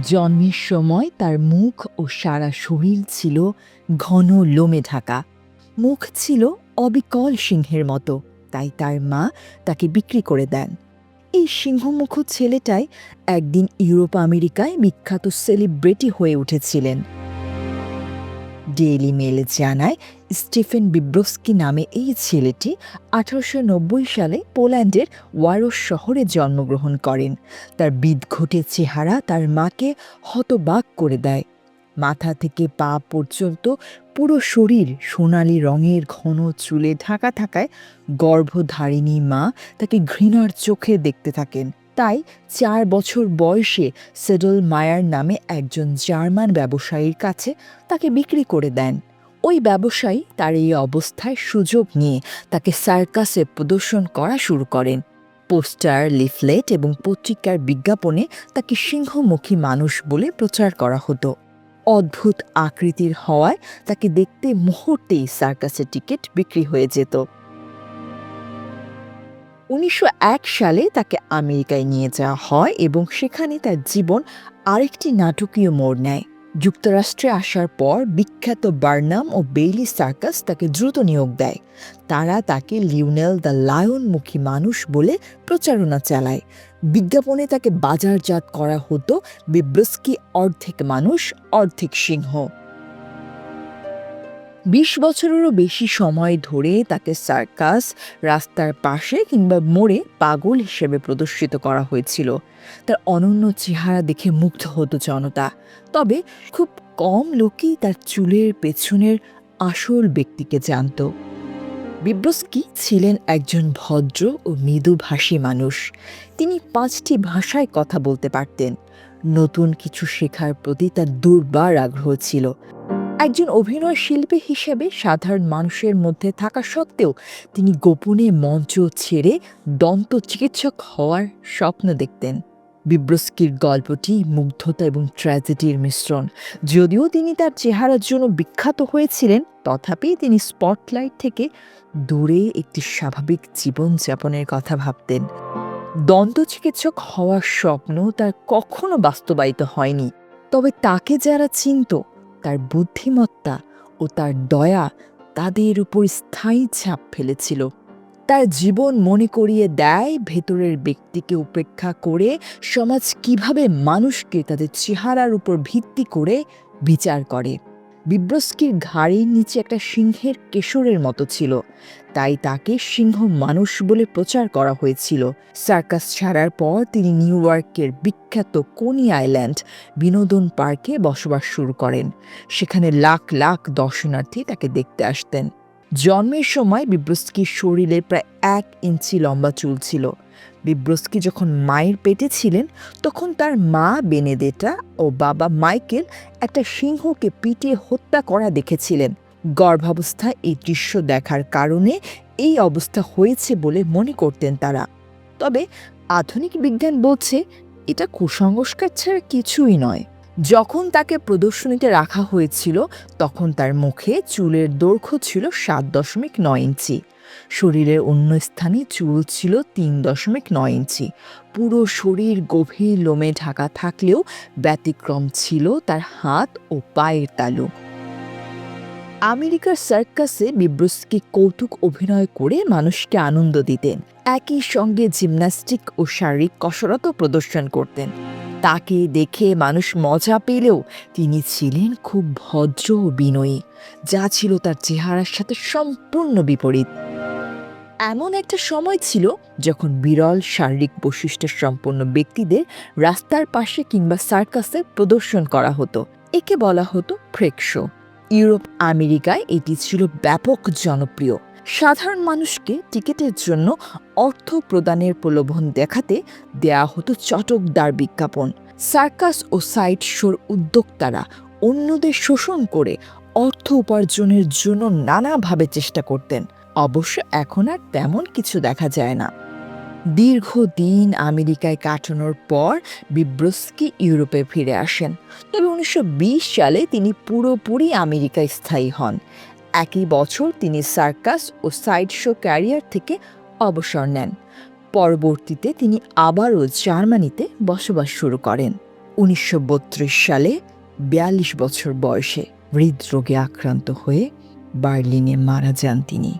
জন্মের সময় তার মুখ ও সারা শরীর ছিল ঘন লোমে ঢাকা। মুখ ছিল অবিকল সিংহের মতো, তাই তার মা তাকে বিক্রি করে দেন। এই সিংহমুখ ছেলেটাই একদিন ইউরোপ আমেরিকায় বিখ্যাত সেলিব্রিটি হয়ে উঠেছিলেন। ডেইলি মেল জানায় স্টিফেন বিব্রস্কি নামে এই ছেলেটি আঠারোশো নব্বই সালে পোল্যান্ডের ওয়ারোস শহরে জন্মগ্রহণ করেন। তার বিদঘটে চেহারা তার মাকে হতবাক করে দেয়। মাথা থেকে পা পর্যন্ত পুরো শরীর সোনালি রঙের ঘন চুলে ঢাকা থাকায় গর্ভধারিণী মা তাকে ঘৃণার চোখে দেখতে থাকেন। তাই চার বছর বয়সে সেডল মায়ার নামে একজন জার্মান ব্যবসায়ীর কাছে তাকে বিক্রি করে দেন। ওই ব্যবসায়ী তার এই অবস্থায় সুযোগ নিয়ে তাকে সার্কাসে প্রদর্শন করা শুরু করেন। পোস্টার, লিফলেট এবং পত্রিকার বিজ্ঞাপনে তাকে সিংহমুখী মানুষ বলে প্রচার করা হতো। অদ্ভুত আকৃতির হওয়ায় তাকে দেখতে মুহূর্তেই সার্কাসের টিকিট বিক্রি হয়ে যেত। উনিশশো এক সালে তাকে আমেরিকায় নিয়ে যাওয়া হয় এবং সেখানে তার জীবন আরেকটি নাটকীয় মোড় নেয়। যুক্তরাষ্ট্রে আসার পর বিখ্যাত বার্নাম ও বেইলি সার্কাস তাকে দ্রুত নিয়োগ দেয়। তারা তাকে লিওনেল দ্য লায়নমুখী মানুষ বলে প্রচারণা চালায়। বিজ্ঞাপনে তাকে বাজারজাত করা হতো বিব্রস্কি অর্ধেক মানুষ, অর্ধেক সিংহ। বিশ বছরেরও বেশি সময় ধরে তাকে সার্কাস, রাস্তার পাশে কিংবা মোড়ে পাগল হিসেবে প্রদর্শিত করা হয়েছিল। তার অনন্য চেহারা দেখে মুগ্ধ হতো জনতা। তবে খুব কম লোকই তার চুলের পেছনের আসল ব্যক্তিকে জানত। বিব্রস্কি ছিলেন একজন ভদ্র ও মৃদুভাষী মানুষ। তিনি পাঁচটি ভাষায় কথা বলতে পারতেন। নতুন কিছু শেখার প্রতি তার দুর্বার আগ্রহ ছিল। একজন অভিনয় শিল্পী হিসেবে সাধারণ মানুষের মধ্যে থাকা সত্ত্বেও তিনি গোপনে মঞ্চ ছেড়ে দন্ত চিকিৎসক হওয়ার স্বপ্ন দেখতেন। বিব্রস্কির গল্পটি মুগ্ধতা এবং ট্র্যাজেডির মিশ্রণ। যদিও তিনি তার চেহারার জন্য বিখ্যাত হয়েছিলেন, তথাপি তিনি স্পটলাইট থেকে দূরে একটি স্বাভাবিক জীবনযাপনের কথা ভাবতেন। দন্ত চিকিৎসক হওয়ার স্বপ্ন তার কখনো বাস্তবায়িত হয়নি। তবে তাকে যারা চিনত তার বুদ্ধিমত্তা ও তার দয়া তাদের উপর স্থায়ী ছাপ ফেলেছিল। তার জীবন মনে করিয়ে দেয় ভেতরের ব্যক্তিকে উপেক্ষা করে সমাজ কীভাবে মানুষকে তাদের চেহারার উপর ভিত্তি করে বিচার করে। বিব্রস্কির ঘাড়ের নিচে একটা সিংহের কেশরের মতো ছিল। তাই তাকে সিংহ মানুষ বলে প্রচার করা হয়েছিল। সার্কাস ছাড়ার পর তিনি নিউ ইয়র্কের বিখ্যাত কোনি আইল্যান্ড বিনোদন পার্কে বসবাস শুরু করেন। সেখানে লাখ লাখ দর্শনার্থী তাকে দেখতে আসতেন। জন্মের সময় বিব্রস্কির শরীরে প্রায় এক ইঞ্চি লম্বা চুল ছিল। বিব্রস্কি যখন মায়ের পেটে ছিলেন, তখন তার মা বেনেদেটা ও বাবা মাইকেল একটা সিংহকে পিটিয়ে হত্যা করা দেখেছিলেন। গর্ভাবস্থায় এই দৃশ্য দেখার কারণে এই অবস্থা হয়েছে বলে মনে করতেন তারা। তবে আধুনিক বিজ্ঞান বলছে, এটা কুসংস্কার ছাড়া কিছুই নয়। যখন তাকে প্রদর্শনীতে রাখা হয়েছিল, তখন তার মুখে চুলের দৈর্ঘ্য ছিল সাত দশমিক নয় ইঞ্চি। শরীরের অন্য স্থানে চুল ছিল তিন দশমিক নয় ইঞ্চি। পুরো শরীর গভীর লোমে ঢাকা থাকলেও ব্যতিক্রম ছিল তার হাত ও পায়ের তালু। আমেরিকার সার্কাসে বিব্রস্কি কৌতুক অভিনয় করে মানুষকে আনন্দ দিতেন। একই সঙ্গে জিমন্যাস্টিক ও শারীরিক কসরতও প্রদর্শন করতেন। তাকে দেখে মানুষ মজা পেলেও তিনি ছিলেন খুব ভদ্র ও বিনয়ী, যা ছিল তার চেহারার সাথে সম্পূর্ণ বিপরীত। এমন একটা সময় ছিল যখন বিরল শারীরিক বৈশিষ্ট্য সম্পন্ন ব্যক্তিদের রাস্তার পাশে কিংবা সার্কাসে প্রদর্শন করা হতো, একে বলা হতো ফ্রেক শো ইউরোপ আমেরিকায় এটি ছিল ব্যাপক জনপ্রিয়। সাধারণ মানুষকে টিকিটের জন্য অর্থ প্রদানের প্রলোভন দেখাতে দেয়া হতো চটকদার বিজ্ঞাপন। সার্কাস ও সাইট শোর উদ্যোক্তারা অন্যদের শোষণ করে অর্থ উপার্জনের জন্য নানাভাবে চেষ্টা করতেন। অবশ্য এখন আর তেমন কিছু দেখা যায় না। দীর্ঘদিন আমেরিকায় কাটানোর পর বিব্রস্কি ইউরোপে ফিরে আসেন। তবে উনিশশো বিশ সালে তিনি পুরোপুরি আমেরিকায় স্থায়ী হন। একই বছর তিনি সার্কাস ও সাইড শো ক্যারিয়ার থেকে অবসর নেন। পরবর্তীতে তিনি আবারও জার্মানিতে বসবাস শুরু করেন। উনিশশো বত্রিশ সালে বিয়াল্লিশ বছর বয়সে হৃদরোগে আক্রান্ত হয়ে বার্লিনে মারা যান তিনি।